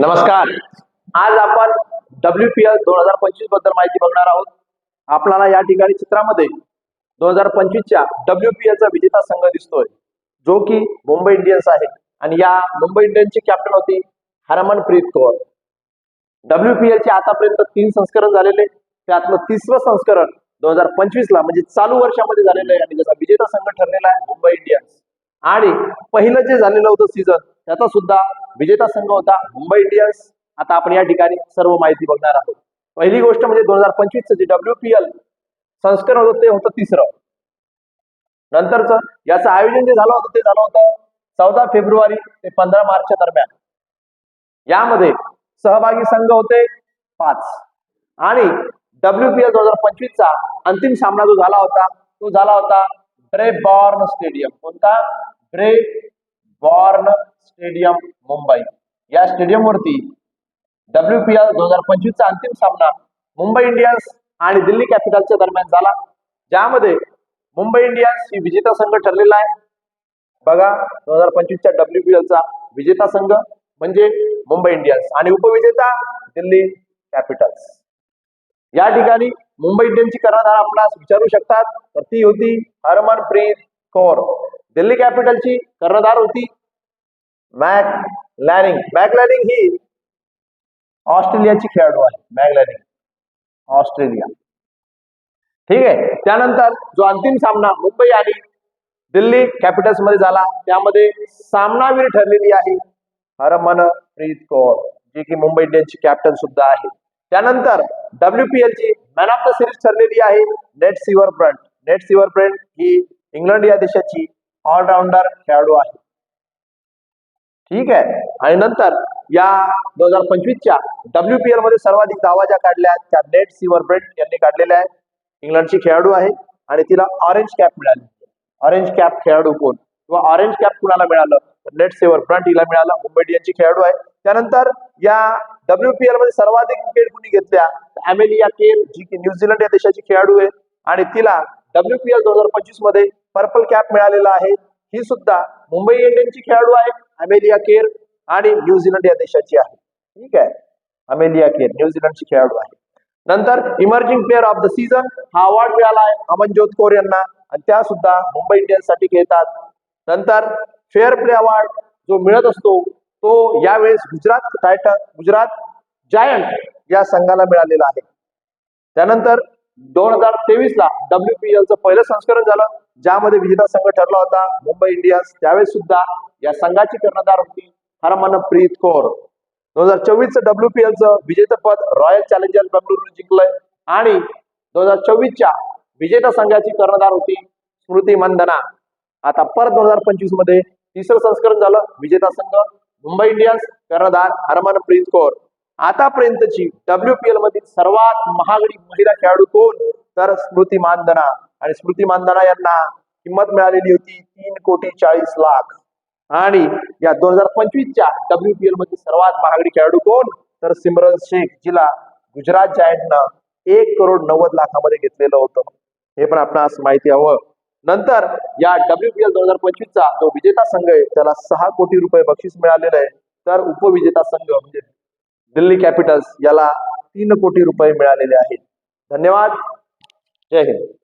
नमस्कार. आज आपण डब्ल्यू पी एल दोन हजार पंचवीसबद्दल माहिती बघणार आहोत. आपल्याला या ठिकाणी चित्रामध्ये दोन हजार पंचवीसच्या डब्ल्यू पी एलचा विजेता संघ दिसतोय जो की मुंबई इंडियन्स आहे. आणि या मुंबई इंडियन्सची कॅप्टन होती हरमनप्रीत कौर. डब्ल्यू पी एलचे आतापर्यंत तीन संस्करण झालेले त्यातलं तिसरं संस्करण दोन हजार पंचवीस ला म्हणजे चालू वर्षामध्ये झालेलं आहे. आणि ज्याचा विजेता संघ ठरलेला आहे मुंबई इंडियन्स. आणि पहिलं जे झालेलं होतं सीझन त्याचा सुद्धा विजेता संघ होता मुंबई इंडियन्स. आता आपण या ठिकाणी सर्व माहिती बघणार आहोत. पहिली गोष्ट म्हणजे दोन हजार पंचवीसचं जे डब्ल्यू पी एल संस्करण होतं ते होतं तिसरं. नंतरचं याचं आयोजन जे झालं होतं ते झालं होतं चौदा फेब्रुवारी ते पंधरा मार्चच्या दरम्यान. यामध्ये सहभागी संघ होते पाच. आणि डब्ल्यू पी एल दोन हजार पंचवीसचा अंतिम सामना जो झाला होता तो झाला होता ब्रे बॉर्न स्टेडियम कोणता? Brabourne stadium Mumbai. या स्टेडियम वरती डब्ल्यू पी एल दोन हजार पंचवीसचा अंतिम सामना मुंबई इंडियन्स आणि दिल्ली कॅपिटलच्या दरम्यान झाला. ज्यामध्ये मुंबई इंडियन्स ही विजेता संघ ठरलेला आहे. बघा दोन हजार पंचवीसच्या डब्ल्यू पी एलचा विजेता संघ म्हणजे मुंबई इंडियन्स आणि उपविजेता दिल्ली कॅपिटल्स. या ठिकाणी मुंबई इंडियन्सची कर्णधार आपणास विचारू शकतात. तर ती होती हरमनप्रीत कौर. दिल्ली कॅपिटलची कर्णधार होती मॅक लॅनिंग मॅक लॅनिंग ही ऑस्ट्रेलियाची खेळाडू आहे. Meg Lanning Australia. ठीक आहे. त्यानंतर जो अंतिम सामना मुंबई आणि दिल्ली कॅपिटल्समध्ये झाला. त्यामध्ये सामनावीर ठरलेली आहे हरमनप्रीत कौर जी की मुंबई इंडियन्सची कॅप्टन सुद्धा आहे. त्यानंतर डब्ल्यू पी एल ची मॅन ऑफ द सिरीज ठरलेली आहे Nat Sciver Brunt Nat Sciver Brunt ही इंग्लंड या देशाची ऑलराऊंडर खेळाडू आहे. ठीक आहे? आणि नंतर या दोन हजार पंचवीसच्या डब्ल्यू पी एलमध्ये सर्वाधिक धावा ज्या काढल्या आहेत त्या नेट सिवर ब्रेंट यांनी काढलेल्या आहेत. इंग्लंडची खेळाडू आहे आणि तिला ऑरेंज कॅप मिळाली. ऑरेंज कॅप खेळाडू कोण? किंवा ऑरेंज कॅप कुणाला मिळालं? तर नेट सेवर ब्रंट हिला मिळालं. मुंबई इंडियनची खेळाडू आहे. त्यानंतर या डब्ल्यू पी एलमध्ये सर्वाधिक विकेट कुणी घेतल्या? अमेलिया केर जी की न्यूझीलंड या देशाची खेळाडू आहे. आणि तिला डब्ल्यू पी एल दोन हजार पंचवीसमध्ये पर्पल कॅप मिळालेला आहे. ही सुद्धा मुंबई इंडियनची खेळाडू आहे. अमेलिया केर आणि न्यूझीलंड या देशाची आहे. ठीक आहे? अमेलिया केर न्यूझीलंडची खेळाडू आहे. नंतर emerging player of the season हा अवॉर्ड मिळाला आहे अमनज्योत कौर यांना. आणि त्या सुद्धा मुंबई इंडियन्ससाठी खेळतात. नंतर फेअर प्ले अवॉर्ड जो मिळत असतो तो यावेळेस गुजरात टायटन गुजरात जायंट या संघाला मिळालेला आहे. त्यानंतर दोन हजार तेवीस ला डब्ल्यू पी एलचं पहिलं संस्करण झालं. ज्यामध्ये विजेता संघ ठरला होता मुंबई इंडियन्स त्यावेळेस सुद्धा या संघाची कर्णधार होती हरमनप्रीत कौर. दोन हजार चोवीस डब्ल्यू पी एलचं विजेतेपद रॉयल चॅलेंजर बंगळुरू जिंकलंय आणि दोन हजार चोवीसच्या विजेता संघाची कर्णधार होती स्मृती मंदना. आता परत दोन हजार पंचवीसमध्ये तिसरं संस्करण झालं विजेता संघ मुंबई इंडियन्स कर्णधार हरमनप्रीत कौर. आतापर्यंतची डब्ल्यू पी एल मधील सर्वात महागडी महिला खेळाडू कोण? तर स्मृती मानधना. आणि स्मृती मानधना यांना किंमत मिळालेली होती तीन कोटी चाळीस लाख. आणि या दोन हजार पंचवीसच्या डब्ल्यू पी एलमध्ये सर्वात महागडी खेळाडू कोण? तर सिमरन शेख जिला गुजरात जायंटनं एक करोड नव्वद लाखामध्ये घेतलेलं होतं. हे पण आपणास माहिती हवं. नंतर या डब्ल्यू पी एल दोन हजार पंचवीसचा जो विजेता संघ आहे त्याला सहा कोटी रुपये बक्षीस मिळालेलं आहे. तर उपविजेता संघ म्हणजे दिल्ली कॅपिटल्स याला तीन कोटी रुपये मिळालेले आहेत. धन्यवाद. जय हिंद.